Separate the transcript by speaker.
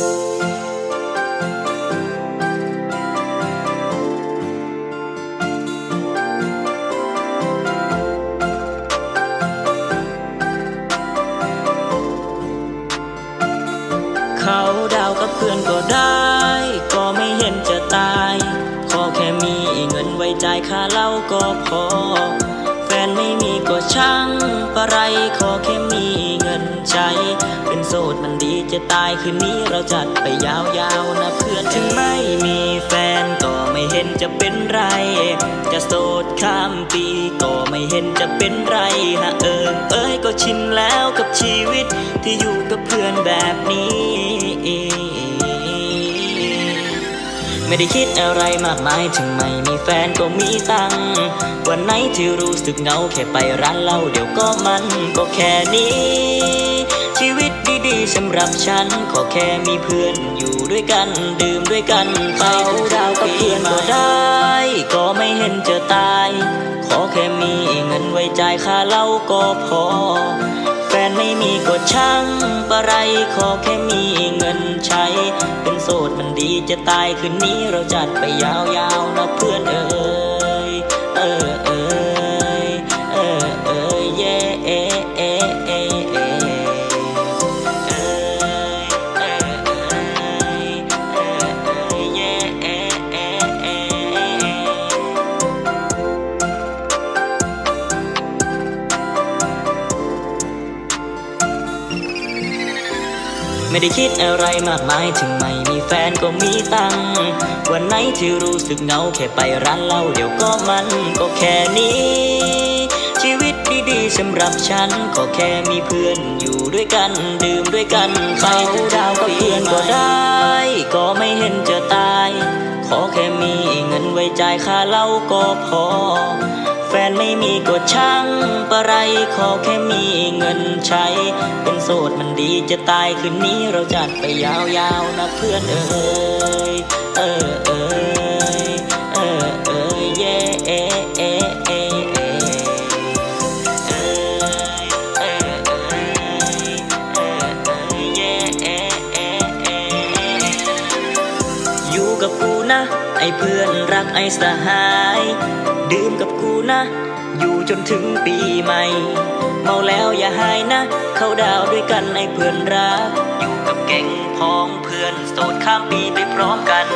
Speaker 1: เขาดาวกับเพื่อนก็ได้ ก็ไม่เห็นจะตาย ขอแค่มีเงินไว้จ่ายค่าเหล้าก็พอ แฟนไม่มีก็ช่างปะไรขอแค่ ใช้เป็นโสดมันดีจะตายคืนนี้เราจัดไปยาวๆนะเพื่อนถึงไม่มีแฟนก็ไม่เห็นจะเป็นไร จะโสดข้ามปีก็ไม่เห็นจะเป็นไรนะเออเอ้ยก็ชินแล้วกับชีวิตที่อยู่กับเพื่อนแบบนี้ไม่ได้คิดอะไรมากมายถึงไม่มีแฟนก็มีตังค์วันไหนที่รู้สึกเหงาแค่ไปร้านเหล้าเดี๋ยวก็มันก็แค่นี้ สำหรับฉันขอแค่มีเพื่อนอยู่ด้วยกัน ดื่มด้วยกันไปดาวกับเพื่อนก็ได้ ก็ไม่เห็นจะตาย ขอแค่มีเงินไว้จ่ายค่าเหล้าก็พอ แฟนไม่มีก็ช่างปะไรขอแค่มีเงินใช้ เป็นโสดมันดีจะตายคืนนี้เราจัดไปยาวๆนะเพื่อนเอ่ยเออเอยเออเอยเย่เอเอเอ ไม่ได้คิดอะไรมากมายถึงไม่มีแฟนก็มีตังค์วันไหนที่รู้สึกเหงาแค่ไปร้านเหล้าเดี๋ยวก็มันก็แค่นี้ ชีวิตดีๆสำหรับฉันก็แค่มีเพื่อนอยู่ด้วยกันดื่มด้วยกันไปดาวกับเพื่อนก็ได้ ก็ไม่เห็นจะตาย ขอแค่มีเงินไว้จ่ายค่าเหล้าก็พอ แฟนไม่มีก็ช่างปะไรขอแค่มีเงินใช้ เป็นโสดมันดีจะตายคืนนี้เราจัดไปยาวๆนะเพื่อนเอ่ยเออเอยเออเยเย่เอเอเอเอเอยเออเอยเออเอยเย่เอเอเออยู่กับกูนะ ไอเพื่อนรักไอสหาย ดื่มกับ นะ อยู่จนถึงปีใหม่ เมาแล้วอย่าหายนะ เข้าดาวด้วยกันไอเพื่อนรัก อยู่กับแก๊งพ้องเพื่อนโสดข้ามปีไปพร้อมกัน